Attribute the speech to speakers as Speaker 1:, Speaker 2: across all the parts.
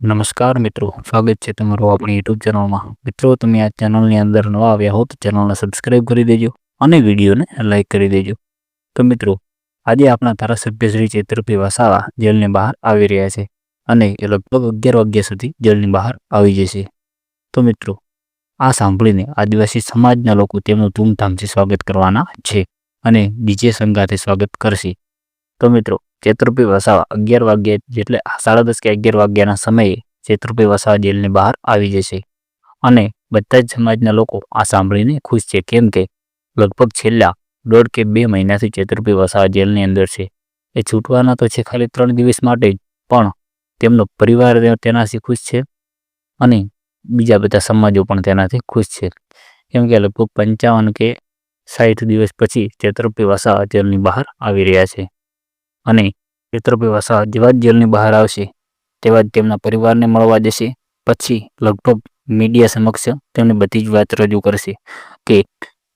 Speaker 1: નમસ્કાર મિત્રો, સ્વાગત છે તમારું આપણી યુટ્યુબ ચેનલમાં મિત્રો, તમે આ ચેનલની અંદર નવા આવ્યા હો તો ચેનલને સબસ્ક્રાઈબ કરી દેજો અને વિડીયોને લાઇક કરી દેજો. તો મિત્રો, આજે આપણા ધારાસભ્ય શ્રી ચેતરભાઈ વસાવા જેલની બહાર આવી રહ્યા છે અને એ લગભગ અગિયાર વાગ્યા સુધી જેલની બહાર આવી જશે. તો મિત્રો, આ સાંભળીને આદિવાસી સમાજના લોકો તેમનું ધૂમધામથી સ્વાગત કરવાના છે અને ડીજે સંગાથે સ્વાગત કરશે. તો મિત્રો ચેતુરભાઈ વસાવા અગિયાર વાગ્યે જેટલે સાડા દસ કે અગિયાર વાગ્યાના સમયે ચેતુરભાઈ વસાવા જેલની બહાર આવી જશે. અને બધા જ સમાજના લોકો આ સાંભળીને ખુશ છે કેમ કે લગભગ છેલ્લા દોઢ કે બે મહિનાથી ચેતુરભાઈ વસાવા જેલની અંદર છે. એ છૂટવાના તો છે ખાલી ત્રણ દિવસ માટે જ, પણ તેમનો પરિવાર તેનાથી ખુશ છે અને બીજા બધા સમાજો પણ તેનાથી ખુશ છે. કેમ કે લગભગ પંચાવન કે સાઠ દિવસ પછી ચેતરપી વસાવા જેલની બહાર આવી રહ્યા છે. અને ચેતુરભાઈ વસાવા જેવા જ જેલની બહાર આવશે, તેવા જ તેમના પરિવારને મળવા જશે. પછી લગભગ મીડિયા સમક્ષ તેમની બધી જ વાત રજૂ કરશે કે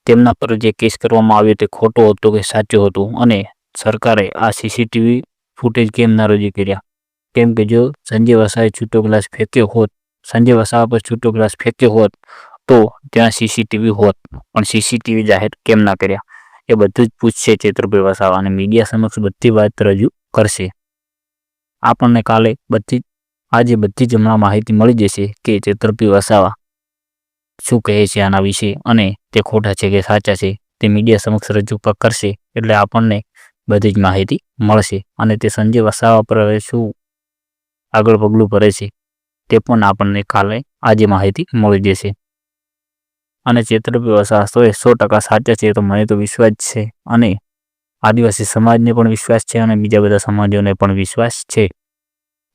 Speaker 1: તેમના પર જે કેસ કરવામાં આવ્યો તે ખોટો હતો કે સાચો હતો અને સરકારે આ સીસીટીવી ફૂટેજ કેમ ના રજૂ કર્યા? કેમ કે જો સંજય વસાવે છૂટો ગ્લાસ ફેંક્યો હોત, સંજય વસાવા પર છૂટો ગ્લાસ ફેંક્યો હોત, તો ત્યાં સીસીટીવી હોત, પણ સીસીટીવી જાહેર કેમ ના કર્યા? એ બધું જ પૂછશે ચેતુરભાઈ વસાવા અને મીડિયા સમક્ષ બધી વાત રજૂ કરશે. આપણને કાલે બધી આજે બધી જ હમણાં માહિતી મળી જશે કે ચેતુરભાઈ વસાવા શું કહે છે આના વિશે અને તે ખોટા છે કે સાચા છે તે મીડિયા સમક્ષ રજૂ કરશે એટલે આપણને બધી જ માહિતી મળશે અને તે સંજય વસાવા પર શું આગળ પગલું ભરે છે તે પણ આપણને કાલે આજે માહિતી મળી જશે. અને ચેતરભાઈ વસાહતો એ સો ટકા સાચા છે તો મને તો વિશ્વાસ છે. અને આદિવાસી સમાજને પણ વિશ્વાસ છે અને બીજા બધા સમાજોને પણ વિશ્વાસ છે.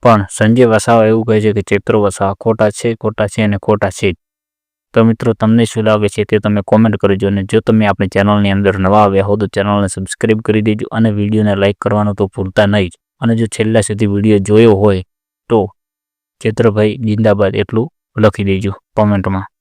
Speaker 1: પણ સંજય વસાવા એવું કહે છે કે ચેત્રો વસાવા ખોટા છે ખોટા છે અને ખોટા છે તો મિત્રો, તમને શું લાગે છે તે તમે કોમેન્ટ કરજો અને જો તમે આપણી ચેનલની અંદર નવા આવ્યા હો તો ચેનલને સબસ્ક્રાઈબ કરી દેજો અને વિડીયોને લાઇક કરવાનું તો ભૂલતા નહીં અને જો છેલ્લા સુધી વીડિયો જોયો હોય તો ચેત્રભાઈ જિંદાબાદ એટલું લખી દેજો કોમેન્ટમાં.